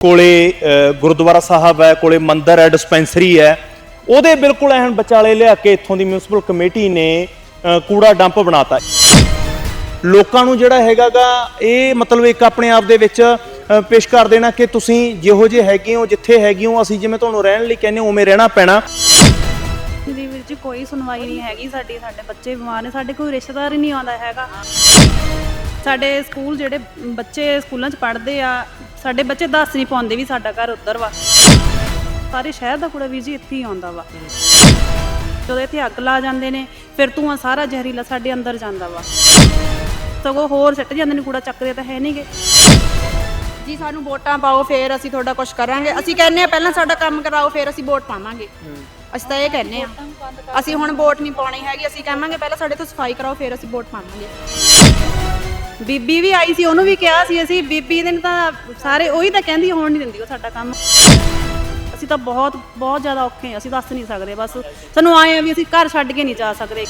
ਕੋਲੇ ਗੁਰਦੁਆਰਾ ਸਾਹਿਬ ਹੈ ਕੋਲੇ ਮੰਦਿਰ ਹੈ ਡਿਸਪੈਂਸਰੀ ਹੈ। ਉਹਦੇ ਬਿਲਕੁਲ ਐਨ ਵਿਚਾਲੇ ਲਿਆ ਕੇ ਇੱਥੋਂ ਦੀ ਮਿਊਨਿਸਪਲ ਕਮੇਟੀ ਨੇ ਕੂੜਾ ਡੰਪ ਬਣਾਤਾ। ਲੋਕਾਂ ਨੂੰ ਜਿਹੜਾ ਹੈਗਾਗਾ ਇਹ ਮਤਲਬ ਇੱਕ ਆਪਣੇ ਆਪ ਦੇ ਵਿੱਚ ਪੇਸ਼ ਕਰ ਦੇਣਾ ਕਿ ਤੁਸੀਂ ਜਿਹੋ ਜਿਹੇ ਹੈਗੇ ਹੋ ਜਿੱਥੇ ਹੈਗੇ ਹੋ ਅਸੀਂ ਜਿਵੇਂ ਤੁਹਾਨੂੰ ਰਹਿਣ ਲਈ ਕਹਿੰਦੇ ਹੋ, ਉਵੇਂ ਰਹਿਣਾ ਪੈਣਾ। ਜੀ ਵੀਰ ਜੀ ਕੋਈ ਸੁਣਵਾਈ ਨਹੀਂ ਹੈਗੀ ਸਾਡੀ ਸਾਡੇ ਬੱਚੇ ਬਿਮਾਰ ਨੇ ਸਾਡੇ ਕੋਈ ਰਿਸ਼ਤੇਦਾਰ ਹੀ ਨਹੀਂ ਆਉਂਦਾ ਹੈਗਾ। ਸਾਡੇ ਸਕੂਲ ਜਿਹੜੇ ਬੱਚੇ ਸਕੂਲਾਂ 'ਚ ਪੜ੍ਹਦੇ ਆ ਸਾਡੇ ਬੱਚੇ ਦੱਸ ਨਹੀਂ ਪਾਉਂਦੇ ਵੀ ਸਾਡਾ ਘਰ ਉੱਧਰ ਵਾ। ਸਾਰੇ ਸ਼ਹਿਰ ਦਾ ਕੂੜਾ ਵੀਰ ਜੀ ਇੱਥੇ ਹੀ ਆਉਂਦਾ ਵਾ। ਜਦੋਂ ਇੱਥੇ ਅੱਗ ਲਾ ਜਾਂਦੇ ਨੇ, ਫਿਰ ਧੂੰਆਂ ਸਾਰਾ ਜ਼ਹਿਰੀਲਾ ਸਾਡੇ ਅੰਦਰ ਜਾਂਦਾ ਵਾ। ਸਗੋਂ ਹੋਰ ਸਿੱਟ ਜਾਂਦੇ ਨੇ, ਕੂੜਾ ਚੱਕਦੇ ਤਾਂ ਹੈ ਨਹੀਂਗੇ ਜੀ, ਸਾਨੂੰ ਵੋਟਾਂ ਪਾਓ, ਫੇਰ ਅਸੀਂ ਤੁਹਾਡਾ ਕੁਝ ਕਰਾਂਗੇ। ਅਸੀਂ ਕਹਿੰਨੇ ਆ, ਪਹਿਲਾਂ ਸਾਡਾ ਕੰਮ ਕਰਾਓ, ਫੇਰ ਅਸੀਂ ਵੋਟ ਪਾਵਾਂਗੇ। ਅਸੀਂ ਤਾਂ ਇਹ ਕਹਿੰਨੇ ਆ। ਅਸੀਂ ਹੁਣ ਵੋਟ ਨਹੀਂ ਪਾਉਣੀ ਹੈਗੀ, ਅਸੀਂ ਕਹਾਂਗੇ, ਪਹਿਲਾਂ ਸਾਡੇ ਤੋਂ ਸਫ਼ਾਈ ਕਰਾਓ, ਫੇਰ ਅਸੀਂ ਵੋਟ ਪਾਵਾਂਗੇ। ਬੀਬੀ ਵੀ ਆਈ ਸੀ, ਉਹਨੂੰ ਵੀ ਕਿਹਾ ਸੀ ਅਸੀਂ, ਬੀਬੀ ਦੇ ਨੇ ਤਾਂ ਸਾਰੇ ਉਹੀ ਤਾਂ ਕਹਿੰਦੀ, ਹੋਣ ਨਹੀਂ ਦਿੰਦੀ ਉਹ ਸਾਡਾ ਕੰਮ। ਅਸੀਂ ਤਾਂ ਬਹੁਤ ਬਹੁਤ ਜ਼ਿਆਦਾ ਔਖੇ ਹਾਂ, ਅਸੀਂ ਦੱਸ ਨਹੀਂ ਸਕਦੇ, ਬਸ ਸਾਨੂੰ ਆਏ ਆ ਵੀ ਅਸੀਂ ਘਰ ਛੱਡ ਕੇ ਨਹੀਂ ਜਾ ਸਕਦੇ।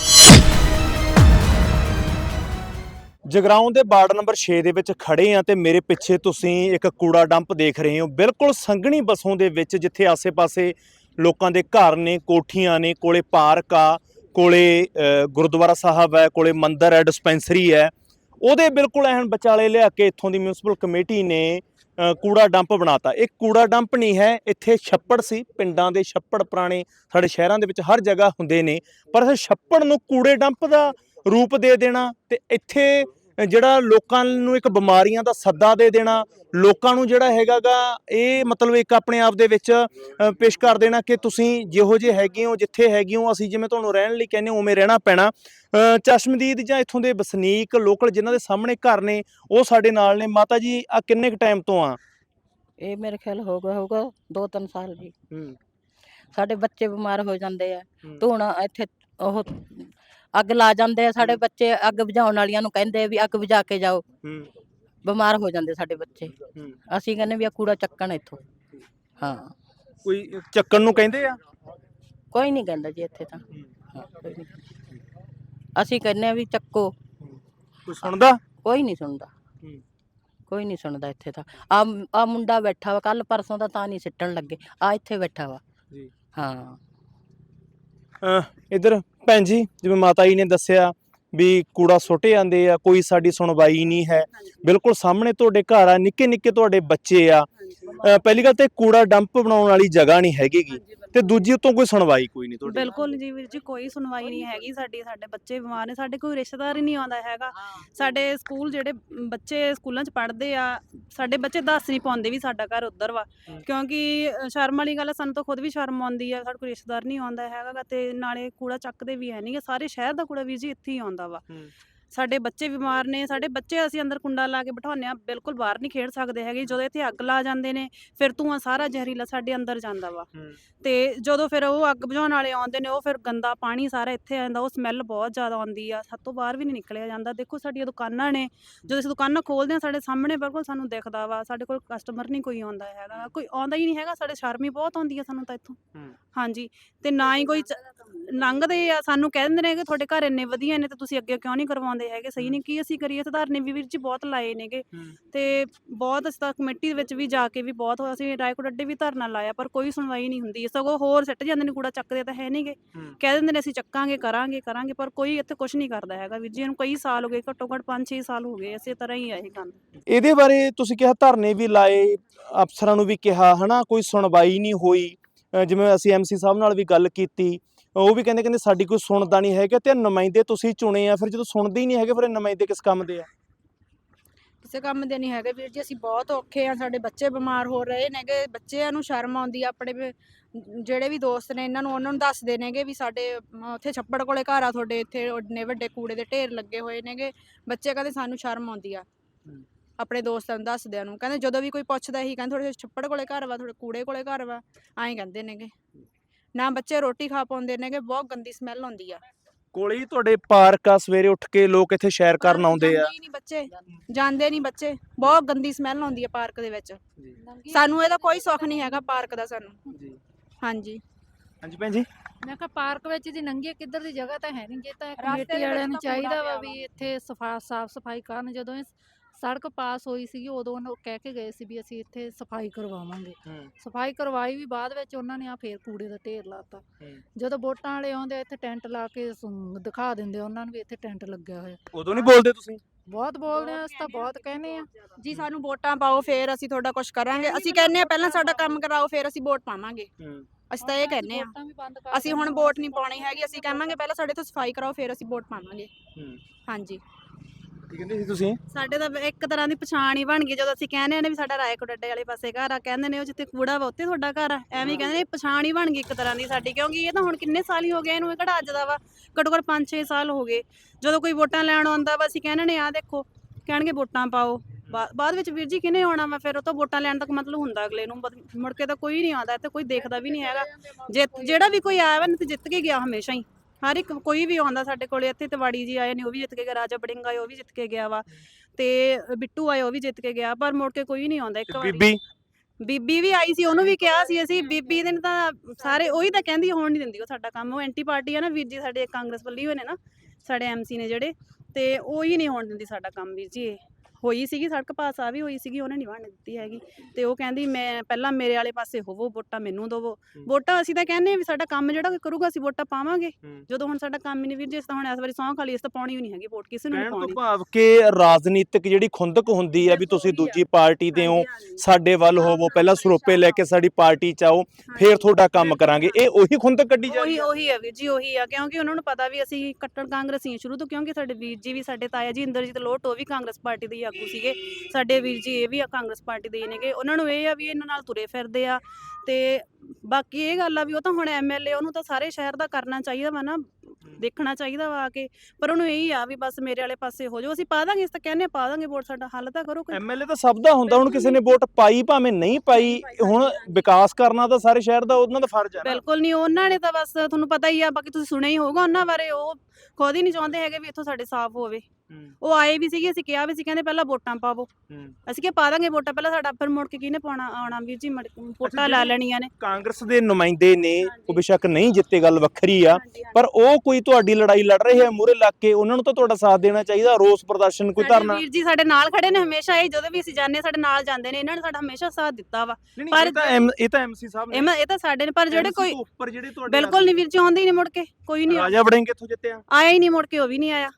ਜਗਰਾਉਂ ਦੇ ਵਾਰਡ ਨੰਬਰ 6 ਦੇ ਵਿੱਚ ਖੜੇ ਆ ਤੇ ਮੇਰੇ ਪਿੱਛੇ ਤੁਸੀਂ ਇੱਕ ਕੂੜਾ ਡੰਪ ਦੇਖ ਰਹੇ ਹੋ। ਬਿਲਕੁਲ ਸੰਘਣੀ ਬਸੋਂ ਦੇ ਵਿੱਚ ਜਿੱਥੇ ਆਸੇ-ਪਾਸੇ ਲੋਕਾਂ ਦੇ ਘਰ ਨੇ, ਕੋਠੀਆਂ ਨੇ, ਕੋਲੇ ਪਾਰਕ ਆ, ਕੋਲੇ ਗੁਰਦੁਆਰਾ ਸਾਹਿਬ ਹੈ, ਕੋਲੇ ਮੰਦਿਰ ਹੈ, ਡਿਸਪੈਂਸਰੀ ਹੈ। ਉਹਦੇ ਬਿਲਕੁਲ ਐਨ ਵਿਚਾਲੇ ਲਿਆ ਕੇ ਇੱਥੋਂ ਦੀ ਮਿਊਨਿਸਪਲ ਕਮੇਟੀ ਨੇ ਕੂੜਾ ਡੰਪ ਬਣਾਤਾ। ਇਹ ਕੂੜਾ ਡੰਪ ਨਹੀਂ ਹੈ, ਇੱਥੇ ਛੱਪੜ ਸੀ, ਪਿੰਡਾਂ ਦੇ ਛੱਪੜ ਪੁਰਾਣੇ ਸਾਡੇ ਸ਼ਹਿਰਾਂ ਦੇ ਵਿੱਚ ਹਰ ਜਗ੍ਹਾ ਹੁੰਦੇ ਨੇ। ਪਰ ਇਸ ਛੱਪੜ ਨੂੰ ਕੂੜੇ ਡੰਪ ਦਾ ਰੂਪ ਦੇ ਦੇਣਾ ਤੇ ਇੱਥੇ ਜਿਹੜਾ ਲੋਕਾਂ ਨੂੰ ਇੱਕ ਬਿਮਾਰੀਆਂ ਦਾ ਸੱਦਾ ਦੇ ਦੇਣਾ ਲੋਕਾਂ ਨੂੰ ਜਿਹੜਾ ਹੈਗਾਗਾ ਇਹ ਮਤਲਬ ਇੱਕ ਆਪਣੇ ਆਪ ਦੇ ਵਿੱਚ ਪੇਸ਼ ਕਰ ਦੇਣਾ ਕਿ ਤੁਸੀਂ ਜਿਹੋ ਜਿਹੇ ਹੈਗੇ ਹੋ ਜਿੱਥੇ ਹੈਗੇ ਹੋ ਅਸੀਂ ਜਿਵੇਂ ਤੁਹਾਨੂੰ ਰਹਿਣ ਲਈ ਕਹਿੰਦੇ ਹੋ, ਉਵੇਂ ਰਹਿਣਾ ਪੈਣਾ। ਚਸ਼ਮਦੀਦ ਜਾਂ ਇੱਥੋਂ ਦੇ ਵਸਨੀਕ ਲੋਕਲ ਜਿਨ੍ਹਾਂ ਦੇ ਸਾਹਮਣੇ ਘਰ ਨੇ ਉਹ ਸਾਡੇ ਨਾਲ ਨੇ। ਮਾਤਾ ਜੀ ਆ ਕਿੰਨੇ ਕ ਟਾਈਮ ਤੋਂ ਆ? ਇਹ ਮੇਰੇ ਖਿਆਲ ਹੋ ਗਿਆ ਹੋਊਗਾ 2-3 ਸਾਲ ਜੀ। ਸਾਡੇ ਬੱਚੇ ਬਿਮਾਰ ਹੋ ਜਾਂਦੇ ਆ। ਧੂਣ ਇੱਥੇ ਉਹ ਅੱਗ ਲਾ ਜਾਂਦੇ ਆ ਸਾਡੇ ਬੱਚੇ ਅੱਗ ਬੁਝਾਉਣ ਵਾਲੀਆਂ ਨੂੰ ਕਹਿੰਦੇ ਵੀ ਅੱਗ ਬੁਝਾ ਕੇ ਜਾਓ। ਬਿਮਾਰ ਹੋ ਜਾਂਦੇ ਸਾਡੇ ਬੱਚੇ। ਅਸੀਂ ਕਹਿੰਦੇ ਵੀ ਆ ਕੂੜਾ ਚੱਕਣ ਇੱਥੋਂ। ਹਾਂ। ਕੋਈ ਚੱਕਣ ਨੂੰ ਕਹਿੰਦੇ ਆ? ਕੋਈ ਨਹੀਂ ਕਹਿੰਦਾ ਜੀ ਇੱਥੇ ਤਾਂ। ਹਾਂ, ਕੋਈ ਨੀ ਕਹਿੰਦਾ। ਅਸੀਂ ਕਹਿੰਦੇ ਆ ਵੀ ਚੱਕੋ। ਕੋਈ ਸੁਣਦਾ? ਕੋਈ ਨਹੀਂ ਸੁਣਦਾ। ਕੋਈ ਨਹੀਂ ਸੁਣਦਾ ਇੱਥੇ ਤਾਂ। ਆ ਆ ਮੁੰਡਾ ਬੈਠਾ ਵਾ ਕੱਲ ਪਰਸੋਂ ਦਾ ਤਾਂ ਨਹੀਂ ਸਿੱਟਣ ਲੱਗੇ। ਆ ਇੱਥੇ ਬੈਠਾ ਵਾ। ਜੀ। ਹਾਂ। ਇੱਧਰ ਭੈਣ ਜੀ, ਜਿਵੇਂ ਮਾਤਾ ਜੀ ਨੇ ਦੱਸਿਆ ਵੀ ਕੂੜਾ ਸੁੱਟੇ ਜਾਂਦੇ ਆ, ਕੋਈ ਸਾਡੀ ਸੁਣਵਾਈ ਨਹੀਂ ਹੈ। ਬਿਲਕੁਲ ਸਾਹਮਣੇ ਤੁਹਾਡੇ ਘਰ ਆ ਨਿੱਕੇ ਨਿੱਕੇ ਤੁਹਾਡੇ ਬੱਚੇ ਆ। ਅਹ ਪਹਿਲੀ ਗੱਲ ਤੇ ਕੂੜਾ ਡੰਪ ਬਣਾਉਣ ਵਾਲੀ ਜਗ੍ਹਾ ਨਹੀਂ ਹੈਗੀਗੀ। ਤੇ ਦੂਜੀ ਉਤੋਂ ਕੋਈ ਸੁਣਵਾਈ ਕੋਈ ਨਹੀਂ ਤੁਹਾਡੀ ਬਿਲਕੁਲ ਜੀ ਵੀਰ ਜੀ ਕੋਈ ਸੁਣਵਾਈ ਨਹੀਂ ਹੈਗੀ ਸਾਡੀ ਸਾਡੇ ਬੱਚੇ ਬਿਮਾਰ ਨੇ ਸਾਡੇ ਕੋਈ ਰਿਸ਼ਤੇਦਾਰ ਹੀ ਨਹੀਂ ਆਉਂਦਾ ਹੈਗਾ। ਸਾਡੇ ਸਕੂਲ ਜਿਹੜੇ ਬੱਚੇ ਸਕੂਲਾਂ 'ਚ ਪੜ੍ਹਦੇ ਆ ਸਾਡੇ ਬੱਚੇ ਦੱਸ ਨਹੀਂ ਪਾਉਂਦੇ ਵੀ ਸਾਡਾ ਘਰ ਉੱਧਰ ਵਾ। ਕਿਉਂਕਿ ਸ਼ਰਮ ਵਾਲੀ ਗੱਲ ਆ ਸਾਨੂੰ ਤਾਂ ਖੁਦ ਵੀ ਸ਼ਰਮ ਆਉਂਦੀ ਆ ਸਾਡੇ ਕੋਈ ਰਿਸ਼ਤੇਦਾਰ ਨਹੀਂ ਆਉਂਦਾ ਹੈਗਾ ਗਾ ਤੇ ਨਾਲੇ ਕੂੜਾ ਚੱਕਦੇ ਵੀ ਹੈ ਨਹੀਂਗੇ ਸਾਰੇ ਸ਼ਹਿਰ ਦਾ ਕੂੜਾ ਵੀਰ ਜੀ ਇੱਥੇ ਹੀ ਆਉਂਦਾ ਵਾ। ਸਾਡੇ ਬੱਚੇ ਬਿਮਾਰ ਨੇ ਸਾਡੇ ਬੱਚੇ ਅਸੀਂ ਅੰਦਰ ਕੁੰਡਾ ਲਾ ਕੇ ਬਿਠਾਉਂਦੇ ਆ ਬਿਲਕੁਲ ਬਾਹਰ ਨਹੀਂ ਖੇਡ ਸਕਦੇ ਹੈਗੇ ਜਦੋਂ ਇੱਥੇ ਅੱਗ ਲਾ ਜਾਂਦੇ ਨੇ ਫਿਰ ਧੂੰਆਂ ਸਾਰਾ ਜ਼ਹਿਰੀਲਾ ਸਾਡੇ ਅੰਦਰ ਜਾਂਦਾ ਵਾ। ਤੇ ਜਦੋਂ ਫਿਰ ਉਹ ਅੱਗ ਬੁਝਾਉਣ ਵਾਲੇ ਆਉਂਦੇ ਨੇ ਉਹ ਫਿਰ ਗੰਦਾ ਪਾਣੀ ਸਾਰਾ ਇੱਥੇ ਆ ਜਾਂਦਾ ਉਹ ਸਮੈਲ ਬਹੁਤ ਜ਼ਿਆਦਾ ਆਉਂਦੀ ਆ ਸਾਤੋਂ ਬਾਹਰ ਵੀ ਨਹੀਂ ਨਿਕਲਿਆ ਜਾਂਦਾ ਦੇਖੋ ਸਾਡੀਆਂ ਦੁਕਾਨਾਂ ਨੇ ਜਦੋਂ ਅਸੀਂ ਦੁਕਾਨਾਂ ਖੋਲਦੇ ਆ ਸਾਡੇ ਸਾਹਮਣੇ ਬਿਲਕੁਲ ਸਾਨੂੰ ਦਿਖਦਾ ਵਾ ਸਾਡੇ ਕੋਲ ਕਸਟਮਰ ਨਹੀਂ ਕੋਈ ਆਉਂਦਾ ਹੈਗਾ ਕੋਈ ਆਉਂਦਾ ਹੀ ਨਹੀਂ ਹੈਗਾ ਸਾਡੇ ਸ਼ਰਮ ਬਹੁਤ ਆਉਂਦੀ ਆ ਸਾਨੂੰ ਤਾਂ ਇੱਥੋਂ। ਹਾਂਜੀ ਤੇ ਨਾ ਹੀ ਕੋਈ ਲੰਘਦੇ ਆ ਸਾਨੂੰ ਕਹਿ ਦਿੰਦੇ ਨੇ ਕਿ ਤੁਹਾਡੇ ਘਰ ਇੰਨੇ ਵਧੀਆ ਨੇ ਤੇ ਤੁਸੀਂ ਅੱਗੇ ਕਿਉਂ ਨਹੀਂ ਕਰਵਾਉਂਦੇ ਹੈਗੇ ਸਹੀ ਨਹੀਂ ਕੀ ਅਸੀਂ ਕਰੀਏ ਸੁਧਾਰਨੇ ਵੀ ਵੀਰ ਜੀ ਬਹੁਤ ਲਾਏ ਨੇਗੇ ਤੇ ਬਹੁਤ ਅਸੀਂ ਤਾਂ ਕਮੇਟੀ ਦੇ ਵਿੱਚ ਵੀ ਜਾ ਕੇ ਵੀ ਬਹੁਤ ਅਸੀਂ ਰਾਏਕੋਟ ਅੱਡੇ ਵੀ ਧਰਨਾ ਲਾਇਆ ਪਰ ਕੋਈ ਸੁਣਵਾਈ ਨਹੀਂ ਹੁੰਦੀ ਸਗੋਂ ਹੋਰ ਸਿੱਟ ਜਾਂਦੇ ਨੇ ਕੂੜਾ ਚੱਕਦੇ ਤਾਂ ਹੈ ਨਹੀਂਗੇ। ਕਹਿ ਦਿੰਦੇ ਨੇ ਅਸੀਂ ਚੱਕਾਂਗੇ ਕਰਾਂਗੇ ਕਰਾਂਗੇ ਪਰ ਕੋਈ ਇੱਥੇ ਕੁਝ ਨਹੀਂ ਕਰਦਾ ਹੈਗਾ ਵੀਰ ਜੀ ਇਹਨੂੰ ਕਈ ਸਾਲ ਹੋ ਗਏ ਘੱਟੋ ਘੱਟ 5-6 ਸਾਲ ਹੋ ਗਏ ਇਸੇ ਤਰ੍ਹਾਂ ਹੀ ਆ ਇਹ ਕੰਮ। ਇਹਦੇ ਬਾਰੇ ਤੁਸੀਂ ਕਿਹਾ ਧਰਨੇ ਵੀ ਲਾਏ ਅਫਸਰਾਂ ਨੂੰ ਵੀ ਕਿਹਾ ਹਨਾ ਕੋਈ ਸੁਣਵਾਈ ਨਹੀਂ ਹੋਈ। ਜਿਵੇਂ ਅਸੀਂ ਐਮਸੀ ਸਾਹਿਬ ਨਾਲ ਵੀ ਗੱਲ ਕੀਤੀ ਉਹ ਵੀ ਕਹਿੰਦੇ ਕਹਿੰਦੇ ਸਾਡੀ ਕੋਈ ਸੁਣਦਾ ਨਹੀਂ ਹੈਗਾ ਤੇ ਨੁਮਾਇੰਦੇ ਤੁਸੀਂ ਚੁਣੇ ਆ ਫਿਰ ਜਦੋਂ ਸੁਣਦੇ ਹੀ ਨਹੀਂ ਹੈਗੇ ਫਿਰ ਇਹ ਨੁਮਾਇੰਦੇ ਕਿਸ ਕੰਮ ਦੇ ਆ ਕਿਸੇ ਕੰਮ ਦੇ ਨਹੀਂ ਹੈਗੇ ਵੀਰ ਜੀ ਅਸੀਂ ਬਹੁਤ ਔਖੇ ਆ ਸਾਡੇ ਬੱਚੇ ਬਿਮਾਰ ਹੋ ਰਹੇ ਨੇਗੇ ਬੱਚਿਆਂ ਨੂੰ ਸ਼ਰਮ ਆਉਂਦੀ ਆ ਆਪਣੇ ਵੀ ਜਿਹੜੇ ਵੀ ਦੋਸਤ ਨੇ ਇਹਨਾਂ ਨੂੰ ਉਹਨਾਂ ਨੂੰ ਦੱਸਦੇ ਨੇਗੇ ਵੀ ਸਾਡੇ ਅਮ, ਉੱਥੇ ਛੱਪੜ ਕੋਲੇ ਘਰ ਆ ਤੁਹਾਡੇ ਇੱਥੇ ਇੰਨੇ ਵੱਡੇ ਕੂੜੇ ਦੇ ਢੇਰ ਲੱਗੇ ਹੋਏ ਨੇਗੇ ਬੱਚੇ ਕਹਿੰਦੇ ਸਾਨੂੰ ਸ਼ਰਮ ਆਉਂਦੀ ਆ ਹੂੰ। ਆਪਣੇ ਦੋਸਤਾਂ ਨੂੰ ਦੱਸਦਿਆਂ ਨੂੰ ਕਹਿੰਦੇ ਜਦੋਂ ਵੀ ਕੋਈ ਪੁੱਛਦਾ ਹੀ ਕਹਿੰਦੇ ਤੁਹਾਡੇ ਛੱਪੜ ਕੋਲੇ ਘਰ ਵਾ ਤੁਹਾਡੇ ਕੂੜੇ ਕੋਲੇ ਘਰ ਵਾ ਐਂ ਕਹਿੰਦੇ ਨੇਗੇ ਨਾ ਬੱਚੇ ਰੋਟੀ ਖਾ ਪਾਉਂਦੇ ਨੇਗੇ ਬਹੁਤ ਗੰਦੀ ਸਮੈਲ ਆਉਂਦੀ ਆ। ਕੋਲੇ ਹੀ ਤੁਹਾਡੇ ਪਾਰਕ ਆ ਸਵੇਰੇ ਉੱਠ ਕੇ ਲੋਕ ਇੱਥੇ ਸ਼ੈਰ ਕਰਨ ਆਉਂਦੇ ਆ। ਜਾਂਦੇ ਹੀ ਨਹੀਂ ਬੱਚੇ ਜਾਂਦੇ ਨਹੀਂ ਬੱਚੇ ਬਹੁਤ ਗੰਦੀ ਸਮੈਲ ਆਉਂਦੀ ਆ ਪਾਰਕ ਦੇ ਵਿੱਚ। ਸਾਨੂੰ ਇਹਦਾ ਕੋਈ ਸੁੱਖ ਨਹੀਂ ਹੈਗਾ ਪਾਰਕ ਦਾ ਸਾਨੂੰ। ਜੀ। ਹਾਂਜੀ। ਹਾਂਜੀ ਭੈਣ ਜੀ। ਮੈਂ ਕਿਹਾ ਪਾਰਕ ਵਿੱਚ ਦੀ ਨੰਗੀ ਕਿੱਧਰ ਦੀ ਜਗ੍ਹਾ ਤਾਂ ਹੈ ਨਹੀਂ ਜੇ ਤਾਂ ਕਮੇਟੀ ਵਾਲਿਆਂ ਨੂੰ ਚਾਹੀਦਾ ਵਾ ਵੀ ਇੱਥੇ ਸਫਾ ਸਾਫ਼ ਸਫ਼ਾਈ ਕਰਨ ਜਦੋਂ ਇਹ ਸੜਕ ਪਾਸ ਹੋਈ ਸੀਗੀ ਉਦੋਂ ਉਹਨਾਂ ਕਹਿ ਕੇ ਗਏ ਸੀ ਵੀ ਅਸੀਂ ਇੱਥੇ ਸਫ਼ਾਈ ਕਰਵਾਵਾਂਗੇ। ਸਫ਼ਾਈ ਕਰਵਾਈ ਵੀ ਬਾਅਦ ਵਿੱਚ ਉਹਨਾਂ ਨੇ ਆ ਫੇਰ ਕੂੜੇ ਦਾ ਢੇਰ ਲਾਤਾ ਜਦੋਂ ਵੋਟਾਂ ਵਾਲੇ ਆਉਂਦੇ ਇੱਥੇ ਟੈਂਟ ਲਾ ਕੇ ਸੁੰ- ਦਿਖਾ ਦਿੰਦੇ ਉਹਨਾਂ ਨੂੰ ਵੀ ਇੱਥੇ ਟੈਂਟ ਲੱਗਿਆ ਹੋਇਆ। ਉਦੋਂ ਨਹੀਂ ਬੋਲਦੇ ਤੁਸੀਂ? ਬਹੁਤ ਬੋਲਦੇ ਆ ਅਸੀਂ ਤਾਂ ਬਹੁਤ ਕਹਿੰਦੇ ਆ ਜੀ ਸਾਨੂੰ ਵੋਟਾਂ ਪਾਓ ਫੇਰ ਅਸੀਂ ਤੁਹਾਡਾ ਕੁਝ ਕਰਾਂਗੇ। ਅਸੀਂ ਕਹਿੰਨੇ ਆ ਪਹਿਲਾਂ ਸਾਡਾ ਕੰਮ ਕਰਾਓ ਫੇਰ ਅਸੀਂ ਵੋਟ ਪਾਵਾਂਗੇ। ਅਸੀਂ ਤਾਂ ਇਹ ਕਹਿੰਨੇ ਆ। ਵੋਟਾਂ ਵੀ ਬੰਦ ਕਰ ਅਸੀਂ ਹੁਣ ਵੋਟ ਨਹੀਂ ਪਾਉਣੀ ਹੈਗੀ ਅਸੀਂ ਕਹਾਂਗੇ ਪਹਿਲਾਂ ਸਾਡੇ ਤੋਂ ਸਫ਼ਾਈ ਕਰਾਓ ਫੇਰ ਅਸੀਂ ਵੋਟ ਪਾਵਾਂਗੇ। ਹਾਂਜੀ। ਕੀ ਕਹਿੰਦੇ ਸੀ ਤੁਸੀਂ? ਸਾਡੇ ਤਾਂ ਇੱਕ ਤਰ੍ਹਾਂ ਦੀ ਪਛਾਣ ਹੀ ਬਣ ਗਈ, ਜਦੋਂ ਅਸੀਂ ਕਹਿੰਦੇ ਆ ਨੇ ਵੀ ਸਾਡਾ ਰਾਏਕੋਟ ਅੱਡੇ ਵਾਲੇ ਪਾਸੇ ਘਰ ਆ, ਕਹਿੰਦੇ ਨੇ ਉਹ ਜਿੱਥੇ ਕੂੜਾ ਵਾ ਉੱਥੇ ਤੁਹਾਡਾ ਘਰ ਆ। ਐਵੇਂ ਹੀ ਕਹਿੰਦੇ ਨੇ ਪਛਾਣ ਹੀ ਬਣ ਗਈ ਇੱਕ ਤਰ੍ਹਾਂ ਦੀ ਸਾਡੀ, ਕਿਉਂਕਿ ਇਹ ਤਾਂ ਹੁਣ ਕਿੰਨੇ ਸਾਲ ਹੀ ਹੋ ਗਏ ਇਹਨੂੰ ਇਹ ਕਿਹੜਾ ਅੱਜ ਦਾ ਵਾ, ਘੱਟੋ ਘੱਟ 5-6 ਸਾਲ ਹੋ ਗਏ। ਜਦੋਂ ਕੋਈ ਵੋਟਾਂ ਲੈਣ ਆਉਂਦਾ ਵਾ, ਅਸੀਂ ਕਹਿੰਦੇ ਨੇ ਆ ਦੇਖੋ, ਕਹਿਣਗੇ ਵੋਟਾਂ ਪਾਓ। ਬਾਅਦ ਵਿੱਚ ਵੀਰ ਜੀ ਕਿਹਨੇ ਆਉਣਾ ਵਾ? ਫਿਰ ਉਹ ਤਾਂ ਵੋਟਾਂ ਲੈਣ ਤੱਕ ਮਤਲਬ ਹੁੰਦਾ ਅਗਲੇ ਨੂੰ ਬਦ- ਮੁੜ ਕੇ ਤਾਂ ਕੋਈ ਨਹੀਂ ਆਉਂਦਾ, ਇੱਥੇ ਕੋਈ ਦੇਖਦਾ ਵੀ ਨਹੀਂ ਹੈਗਾ। ਜੇ ਜਿਹੜਾ ਵੀ ਕੋਈ ਆਇਆ ਵਾ ਨਾ ਤੇ ਜਿੱਤ ਕੇ ਗਿਆ ਹਮੇਸ਼ਾ ਹੀ। ਹਰ ਇੱਕ ਕੋਈ ਵੀ ਆਉਂਦਾ ਸਾਡੇ ਕੋਲੇ ਇੱਥੇ ਤਵਾੜੀ ਜੀ ਆਏ ਨੇ ਉਹ ਵੀ ਜਿੱਤ ਕੇ ਗਿਆ ਰਾਜਾ ਬੜਿੰਗ ਆਏ ਉਹ ਵੀ ਜਿੱਤ ਕੇ ਗਿਆ ਵਾ। ਤੇ ਬਿੱਟੂ ਆਏ ਉਹ ਵੀ ਜਿੱਤ ਕੇ ਗਿਆ ਪਰ ਮੁੜ ਕੇ ਕੋਈ ਨਹੀਂ ਆਉਂਦਾ ਇੱਕ ਵਾਰੀ। ਬੀਬੀ? ਬੀਬੀ ਵੀ ਆਈ ਸੀ ਉਹਨੂੰ ਵੀ ਕਿਹਾ ਸੀ ਅਸੀਂ ਬੀਬੀ ਦੇ ਨੇ ਤਾਂ ਸਾਰੇ ਉਹੀ ਤਾਂ ਕਹਿੰਦੀ ਹੋਣ ਨਹੀਂ ਦਿੰਦੀ ਉਹ ਸਾਡਾ ਕੰਮ। ਉਹ ਐਂਟੀ ਪਾਰਟੀ ਆ ਨਾ ਵੀਰ ਜੀ ਸਾਡੇ ਕਾਂਗਰਸ ਵੱਲੀ ਹੋਏ ਨੇ ਨਾ ਸਾਡੇ ਐਮਸੀ ਨੇ ਜਿਹੜੇ ਤੇ ਉਹ ਹੀ ਨਹੀਂ ਹੋਣ ਦਿੰਦੀ ਸਾਡਾ ਕੰਮ ਵੀਰ ਜੀ ਇਹ। ਹੋਈ ਸੀਗੀ ਸੜਕ ਪਾਸ ਆ ਵੀ ਹੋਈ ਸੀਗੀ ਉਹਨੇ ਨਹੀਂ ਵੰਡ ਦਿੱਤੀ ਹੈਗੀ। ਤੇ ਉਹ ਕਹਿੰਦੀ ਮੈਂ ਪਹਿਲਾਂ ਮੇਰੇ ਵਾਲੇ ਪਾਸੇ ਹੋਵੋ ਵੋਟਾਂ ਮੈਨੂੰ ਦਵੋ। ਵੋਟਾਂ ਅਸੀਂ ਤਾਂ ਕਹਿੰਦੇ ਆ ਵੀ ਸਾਡਾ ਕੰਮ ਜਿਹੜਾ ਕੋਈ ਕਰੂਗਾ ਅਸੀਂ ਵੋਟਾਂ ਪਾਵਾਂਗੇ। ਜਦੋਂ ਹੁਣ ਸਾਡਾ ਕੰਮ ਹੀ ਨਹੀਂ ਵੀਰ ਜੀ ਤਾਂ ਹੁਣ ਇਸ ਵਾਰੀ ਸੌਂ ਖਾਲੀ ਇਸ ਤਾਂ ਪਾਉਣੀ ਹੀ ਨਹੀਂ ਹੈਗੀ ਵੋਟ ਕਿਸੇ ਨੂੰ ਨਹੀਂ ਪਾਉਣੀ। ਭਾਵ ਕਿ ਰਾਜਨੀਤਿਕ ਜਿਹੜੀ ਖੁੰਦਕ ਹੁੰਦੀ ਹੈ ਵੀ ਤੁਸੀਂ ਆ। ਦੂਜੀ ਪਾਰਟੀ ਦੇ ਹੋ। ਸਾਡੇ ਵੱਲ ਹੋਵੋ ਪਹਿਲਾਂ ਸਰੋਪੇ ਲੈ ਕੇ ਸਾਡੀ ਪਾਰਟੀ ਚ ਆਓ ਫੇਰ ਤੁਹਾਡਾ ਕੰਮ ਕਰਾਂਗੇ। ਇਹ ਉਹੀ ਖੁੰਦਕ ਕੱਢੀ ਜਾ ਉਹੀ ਹੈ ਉਹੀ ਹੈ ਵੀਰ ਜੀ ਉਹੀ ਆ ਕਿਉਂਕਿ ਉਹਨਾਂ ਨੂੰ ਪਤਾ ਵੀ ਅਸੀਂ ਕੱਟੜ ਕਾਂਗਰਸੀ ਹਾਂ ਸ਼ੁਰੂ ਤੋਂ ਕਿਉਂਕਿ ਸਾਡੇ ਵੀਰ ਜੀ ਵੀ ਸਾਡੇ ਤਾਇਆ ਜੀ ਇੰਦਰਜੀਤ ਲੋਟ ਉਹ ਵੀ ਕਾਂਗਰਸ ਪਾਰਟੀ ਦੇ ਹੀ ਆਗੂ ਸੀਗੇ। ਸਾਡੇ ਵੀਰ ਜੀ ਇਹ ਵੀ ਆ ਕਾਂਗਰਸ ਪਾਰਟੀ ਦੇ ਹੀ ਨੇਗੇ। ਉਹਨਾਂ ਨੂੰ ਇਹ ਆ ਵੀ ਇਹਨਾਂ ਨਾਲ ਤੁਰੇ ਫਿਰਦੇ ਆ। ਤੇ ਬਾਕੀ ਇਹ ਗੱਲ ਆ ਵੀ ਉਹ ਤਾਂ ਹੁਣ ਐਮਐਲਏ ਉਹਨੂੰ ਤਾਂ ਸਾਰੇ ਸ਼ਹਿਰ ਦਾ ਕਰਨਾ ਚਾਹੀਦਾ ਵਾ ਨਾ ਦੇਖਣਾ ਚਾਹੀਦਾ ਵਾ ਆ ਕੇ। ਪਰ ਉਹਨੂੰ ਇਹੀ ਆ ਵੀ ਬਸ ਮੇਰੇ ਵਾਲੇ ਪਾਸੇ ਹੋ ਜਾਓ। ਅਸੀਂ ਪਾ ਦਾਂਗੇ ਇਸ ਤਾਂ ਕਹਿੰਦੇ ਆ, ਪਾ ਦਾਂਗੇ ਵੋਟ ਸਾਡਾ ਹੱਲ ਤਾਂ ਕਰੋ ਕੋਈ। ਐਮਐਲਏ ਤਾਂ ਸਭ ਦਾ ਹੁੰਦਾ ਹੁਣ ਕਿਸੇ ਨੇ ਵੋਟ ਪਾਈ ਭਾਵੇਂ ਨਹੀਂ ਪਾਈ ਹੁਣ ਵਿਕਾਸ ਕਰਨਾ ਤਾਂ ਸਾਰੇ ਸ਼ਹਿਰ ਦਾ ਉਹਨਾਂ ਦਾ ਫਰਜ਼ ਹੈ ਨਾ। ਬਿਲਕੁਲ ਨਹੀਂ ਉਹਨਾਂ ਨੇ ਤਾਂ ਬਸ ਤੁਹਾਨੂੰ ਪਤਾ ਹੀ ਆ ਬਾਕੀ ਤੁਸੀਂ ਸੁਣਿਆ ਹੀ ਹੋਊਗਾ ਉਹਨਾਂ ਬਾਰੇ। ਉਹ ਖੁਦ ਹੀ ਨਹੀਂ ਚਾਹੁੰਦੇ ਹੈਗੇ ਵੀ ਇੱਥੋਂ ਸਾਡੇ ਸਾਫ਼ ਹੋਵੇ। ਉਹ ਆਏ ਵੀ ਸੀਗੇ ਅਸੀਂ ਕਿਹਾ ਵੀ ਸੀ ਕਹਿੰਦੇ ਪਹਿਲਾਂ ਵੋਟਾਂ ਪਾਵੋ। ਅਸੀਂ ਕਿਹਾ ਪਾ ਦਾਂਗੇ ਵੋਟਾਂ ਪਹਿਲਾਂ ਸਾਡਾ ਫਿਰ ਮੁੜ ਕੇ ਕਿਹਨੇ ਪਾਉਣਾ? ਆਉਣਾ ਵੀਰ ਜੀ ਕੇ ਵੋਟਾਂ ਲੈ ਲੈਣੀਆਂ ਨੇ। ਕਾਂਗਰਸ ਦੇ ਨੁਮਾਇੰਦੇ ਨੇ ਉਹ। ਬੇਸ਼ੱਕ ਨਹੀਂ ਜਿੱਤੇ ਗੱਲ ਵੱਖਰੀ ਆ ਪਰ ਉਹ ਕੋਈ ਤੁਹਾਡੀ ਲੜਾਈ ਲੜ ਰਹੇ ਆ ਮੂਰੇ ਲੱਗ ਕੇ ਉਹਨਾਂ ਨੂੰ ਤਾਂ ਤੁਹਾਡਾ ਸਾਥ ਦੇਣਾ ਚਾਹੀਦਾ ਰੋਸ ਪ੍ਰਦਰਸ਼ਨ ਕੋਈ ਧਰਨਾ। ਵੀਰ ਜੀ ਸਾਡੇ ਨਾਲ ਖੜੇ ਨੇ ਹਮੇਸ਼ਾ ਇਹ ਜਦੋਂ ਵੀ ਅਸੀਂ ਜਾਂਦੇ ਸਾਡੇ ਨਾਲ ਜਾਂਦੇ ਨੇ ਇਹਨਾਂ ਨੇ ਸਾਡਾ ਹਮੇਸ਼ਾ ਸਾਥ ਦਿੱਤਾ ਵਾ। ਪਰ ਇਹ ਤਾਂ ਇਹ ਤਾਂ ਐਮਸੀ ਸਾਹਿਬ ਮੈਂ- ਇਹ ਤਾਂ ਸਾਡੇ ਨੇ ਪਰ ਜਿਹੜੇ ਕੋਈ ਉੱਪਰ ਜਿਹੜੇ ਤੁਹਾਡੇ ਬਿਲਕੁਲ ਨਹੀਂ ਵੀਰ ਜੀ ਆਉਂਦੇ ਹੀ ਨਹੀਂ ਮੁੜ ਕੇ ਕੋਈ ਨਹੀਂ ਰਾਜਾ ਵੜਿੰਗ ਕਿੱਥੋਂ ਜਿੱਤਿਆ? ਆਇਆ ਹੀ ਨਹੀਂ ਮੁੜ ਕੇ ਉਹ ਵੀ ਨਹੀਂ ਆਇਆ।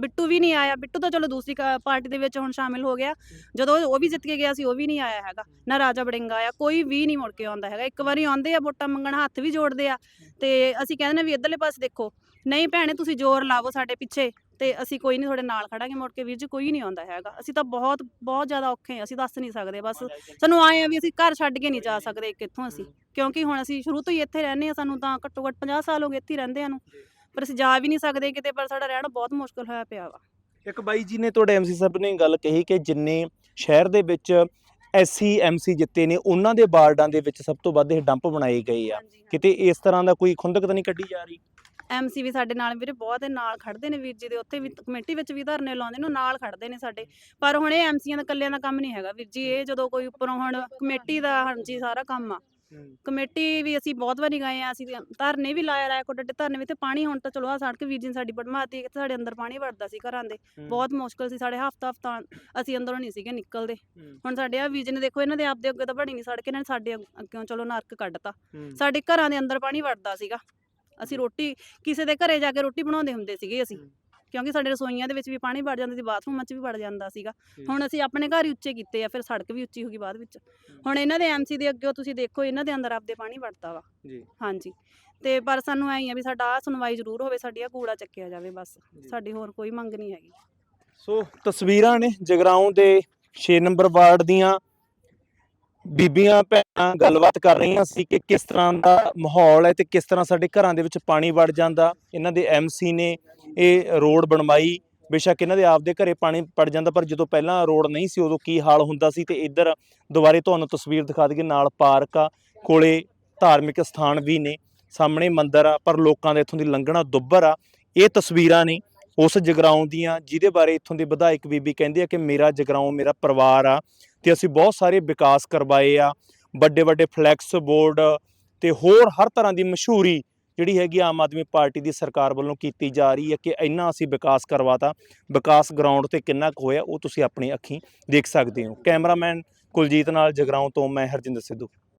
ਬਿੱਟੂ ਵੀ ਨਹੀਂ ਆਇਆ। ਬਿੱਟੂ ਤਾਂ ਚਲੋ ਦੂਸਰੀ ਪਾਰਟੀ ਦੇ ਵਿੱਚ ਹੁਣ ਸ਼ਾਮਿਲ ਹੋ ਗਿਆ। ਜਦੋਂ ਉਹ ਵੀ ਜਿੱਤ ਕੇ ਗਿਆ ਸੀ ਉਹ ਵੀ ਨਹੀਂ ਆਇਆ ਹੈਗਾ। ਨਾ ਰਾਜਾ ਬੜਿੰਗਾ ਆਇਆ ਕੋਈ ਵੀ ਨਹੀਂ ਮੁੜ ਕੇ ਆਉਂਦਾ ਹੈਗਾ। ਇੱਕ ਵਾਰੀ ਆਉਂਦੇ ਆ ਵੋਟਾਂ ਮੰਗਣ ਹੱਥ ਵੀ ਜੋੜਦੇ ਆ। ਤੇ ਅਸੀਂ ਕਹਿੰਦੇ ਨੇ ਵੀ ਇੱਧਰਲੇ ਪਾਸੇ ਦੇਖੋ ਨਹੀਂ ਭੈਣੇ ਤੁਸੀਂ ਜ਼ੋਰ ਲਾਵੋ ਸਾਡੇ ਪਿੱਛੇ। ਤੇ ਅਸੀਂ ਕੋਈ ਨਹੀਂ ਤੁਹਾਡੇ ਨਾਲ ਖੜਾਂਗੇ ਮੁੜ ਕੇ ਵੀਰ ਜੀ ਕੋਈ ਨਹੀਂ ਆਉਂਦਾ ਹੈਗਾ। ਅਸੀਂ ਤਾਂ ਬਹੁਤ ਬਹੁਤ ਜ਼ਿਆਦਾ ਔਖੇ ਆ ਅਸੀਂ ਦੱਸ ਨਹੀਂ ਸਕਦੇ ਬਸ ਸਾਨੂੰ ਆਏ ਆ ਵੀ ਅਸੀਂ ਘਰ ਛੱਡ ਕੇ ਨਹੀਂ ਜਾ ਸਕਦੇ ਕਿੱਥੋਂ ਅਸੀਂ। ਕਿਉਂਕਿ ਹੁਣ ਅਸੀਂ ਸ਼ੁਰੂ ਤੋਂ ਹੀ ਇੱਥੇ ਰਹਿੰਦੇ ਆ ਸਾਨੂੰ ਤਾਂ ਘੱਟੋ ਘੱਟ 50 ਸਾਲ ਹੋ ਗਏ ਇੱਥੇ ਰਹਿੰਦੇ ਆ ਨੂੰ। ਪਰ ਅਸੀਂ ਜਾ ਵੀ ਨਹੀਂ ਸਕਦੇ ਕਿਤੇ ਪਰ ਸਾਡਾ ਰਹਿਣਾ ਬਹੁਤ ਮੁਸ਼ਕਲ ਹੋਇਆ ਪਿਆ ਵਾ। ਇੱਕ ਬਾਈ ਜੀ ਨੇ ਤੁਹਾਡੇ ਐਮਸੀ ਸਾਹਿਬ ਨੇ ਗੱਲ ਕਹੀ ਕਿ ਜਿੰਨੇ ਸ਼ਹਿਰ ਦੇ ਵਿੱਚ ਐਸਸੀ ਐਮਸੀ ਜਿੱਤੇ ਨੇ ਉਹਨਾਂ ਦੇ ਵਾਰਡਾਂ ਦੇ ਵਿੱਚ ਸਭ ਤੋਂ ਵੱਧ ਇਹ ਡੰਪ ਬਣਾਏ ਗਏ ਆ। ਕਿਤੇ ਇਸ ਤਰ੍ਹਾਂ ਦਾ ਕੋਈ ਖੁੰਦਕ ਤਾਂ ਨਹੀਂ ਕੱਢੀ ਜਾ ਰਹੀ? ਐਮਸੀ ਵੀ ਸਾਡੇ ਨਾਲ ਵੀਰੇ ਬਹੁਤ ਨਾਲ ਖੜਦੇ ਨੇ ਵੀਰ ਜੀ ਦੇ ਉੱਥੇ ਵੀ ਕਮੇਟੀ ਵਿੱਚ ਵੀ ਧਰਨੇ ਲਾਉਂਦੇ ਨੇ ਉਹ ਨਾਲ ਖੜਦੇ ਨੇ ਸਾਡੇ। ਪਰ ਹੁਣ ਇਹ ਐਮਸੀਆਂ ਦਾ ਇਕੱਲਿਆਂ ਦਾ ਕੰਮ ਨਹੀਂ ਹੈਗਾ ਵੀਰ ਜੀ ਇਹ ਜਦੋਂ ਕੋਈ ਉੱਪਰੋਂ ਹੁਣ ਕਮੇਟੀ ਦਾ ਹਾਂਜੀ ਸਾਰਾ ਕੰਮ ਆ। ਕਮੇਟੀ ਵੀ ਅਸੀਂ ਬਹੁਤ ਵਾਰੀ ਗਏ ਆ ਅਸੀਂ ਧਰਨੇ ਵੀ ਲਾਇਆ ਰਾਇ ਕੋਟੇ ਧਰਨੇ ਵੀ ਤੇ ਪਾਣੀ ਹੁਣ ਤਾਂ ਚਲੋ ਆ ਸੜਕ ਵੀਰ ਜੀ ਨੇ ਸਾਡੀ ਬੜਮਾਤੀ ਸਾਡੇ ਅੰਦਰ ਪਾਣੀ ਵੜਦਾ ਸੀ ਘਰਾਂ ਦੇ। ਬਹੁਤ ਮੁਸ਼ਕਲ ਸੀ ਸਾਡੇ ਹਫਤਾ ਹਫਤਾ ਅਸੀਂ ਅੰਦਰੋਂ ਨਹੀਂ ਸੀਗੇ ਨਿਕਲਦੇ। ਹੁਣ ਸਾਡੇ ਆ ਵੀਰ ਜੀ ਨੇ ਦੇਖੋ ਇਹਨਾਂ ਦੇ ਆਪਦੇ ਅੱਗੇ ਤਾਂ ਬਣੀ ਨਹੀਂ ਸੜਕ ਇਹਨਾਂ ਨੇ ਸਾਡੇ ਅੱਗ- ਚਲੋ ਨਰਕ ਕੱਢਤਾ। ਸਾਡੇ ਘਰਾਂ ਦੇ ਅੰਦਰ ਪਾਣੀ ਵੜਦਾ ਸੀਗਾ। ਅਸੀਂ ਰੋਟੀ ਕਿਸੇ ਦੇ ਘਰੇ ਜਾ ਕੇ ਰੋਟੀ ਬਣਾਉਂਦੇ ਹੁੰਦੇ ਸੀਗੇ ਅਸੀਂ। ਕਿਉਂਕਿ ਸਾਡੇ ਰਸੋਈਆਂ ਦੇ ਵਿੱਚ ਵੀ ਪਾਣੀ ਵੜ ਜਾਂਦਾ ਸੀ ਬਾਥਰੂਮਾਂ 'ਚ ਵੀ ਵੜ ਜਾਂਦਾ ਸੀਗਾ। ਹੁਣ ਅਸੀਂ ਆਪਣੇ ਘਰ ਹੀ ਉੱਚੇ ਕੀਤੇ ਆ ਫਿਰ ਸੜਕ ਵੀ ਉੱਚੀ ਹੋ ਗਈ ਬਾਅਦ ਵਿੱਚ। ਹੁਣ ਇਹਨਾਂ ਦੇ ਐਮਸੀ ਦੇ ਅੱਗੇ ਤੁਸੀਂ ਦੇਖੋ ਇਹਨਾਂ ਦੇ ਅੰਦਰ ਆਪਦੇ ਪਾਣੀ ਵੜਦਾ ਵਾ। ਜੀ। ਹਾਂਜੀ। ਤੇ ਪਰ ਸਾਨੂੰ ਐਂ ਆ ਵੀ ਸਾਡਾ ਆਹ ਸੁਣਵਾਈ ਜ਼ਰੂਰ ਹੋਵੇ ਸਾਡੀ ਆ ਕੂੜਾ ਚੱਕਿਆ ਜਾਵੇ ਬਸ। ਸਾਡੀ ਹੋਰ ਕੋਈ ਮੰਗ ਨਹੀਂ ਹੈਗੀ। ਸੋ ਤਸਵੀਰਾਂ ਨੇ ਜਗਰਾਉਂ ਦੇ 6 ਨੰਬਰ ਵਾਰਡ ਦੀਆਂ ਬੀਬੀਆਂ, ਭੈਣਾਂ ਗੱਲਬਾਤ ਕਰ ਰਹੀਆਂ ਸੀ ਕਿ ਕਿਸ ਤਰ੍ਹਾਂ ਦਾ ਮਾਹੌਲ ਹੈ ਤੇ ਕਿਸ ਤਰ੍ਹਾਂ ਸਾਡੇ ਘਰਾਂ ਦੇ ਵਿੱਚ ਪਾਣੀ ਵੜ ਜਾਂਦਾ। ਇਹਨਾਂ ਦੇ ਐਮਸੀ ਨੇ ਇਹ ਰੋਡ ਬਣਵਾਈ। ਬੇਸ਼ੱਕ ਇਹਨਾਂ ਦੇ ਆਪਦੇ ਘਰੇ ਪਾਣੀ ਪੜ ਜਾਂਦਾ, ਪਰ ਜਦੋਂ ਪਹਿਲਾਂ ਰੋਡ ਨਹੀਂ ਸੀ, ਉਦੋਂ ਕੀ ਹਾਲ ਹੁੰਦਾ ਸੀ ਤੇ ਇੱਧਰ ਦੁਬਾਰੇ ਤੁਹਾਨੂੰ ਤਸਵੀਰ ਦਿਖਾ ਦਈਏ, ਨਾਲ ਪਾਰਕ ਆ, ਕੋਲੇ ਧਾਰਮਿਕ ਸਥਾਨ ਵੀ ਨੇ, ਸਾਹਮਣੇ ਮੰਦਿਰ ਆ, ਪਰ ਲੋਕਾਂ ਦਾ ਇੱਥੋਂ ਦੀ ਲੰਘਣਾ ਦੁੱਬਰ ਆ। ਇਹ ਤਸਵੀਰਾਂ ਨੇ ਉਸ ਜਗਰਾਉਂ ਦੀਆਂ, ਜਿਹਦੇ ਬਾਰੇ ਇੱਥੋਂ ਦੇ ਵਿਧਾਇਕ ਬੀਬੀ ਕਹਿੰਦੇ ਆ ਕਿ ਮੇਰਾ ਜਗਰਾਉਂ, ਮੇਰਾ ਪਰਿਵਾਰ ਆ ਤੇ ਅਸੀਂ ਬਹੁਤ ਸਾਰੇ ਵਿਕਾਸ ਕਰਵਾਏ ਆ, ਵੱਡੇ ਵੱਡੇ ਫਲੈਕਸ ਬੋਰਡ ਤੇ ਹੋਰ ਹਰ ਤਰ੍ਹਾਂ ਦੀ ਮਸ਼ਹੂਰੀ ਜਿਹੜੀ ਹੈਗੀ ਆਮ ਆਦਮੀ ਪਾਰਟੀ ਦੀ ਸਰਕਾਰ ਵੱਲੋਂ ਕੀਤੀ ਜਾ ਰਹੀ ਹੈ ਕਿ ਇੰਨਾ ਅਸੀਂ ਵਿਕਾਸ ਕਰਵਾਤਾ। ਵਿਕਾਸ ਗਰਾਊਂਡ ਤੇ ਕਿੰਨਾ ਕੁ ਹੋਇਆ ਉਹ ਤੁਸੀਂ ਆਪਣੀ ਅੱਖੀਂ ਦੇਖ ਸਕਦੇ ਹੋ। ਕੈਮਰਾਮੈਨ ਕੁਲਜੀਤ ਨਾਲ ਜਗਰਾਉਂ ਤੋਂ ਮੈਂ ਹਰਜਿੰਦਰ ਸਿੱਧੂ।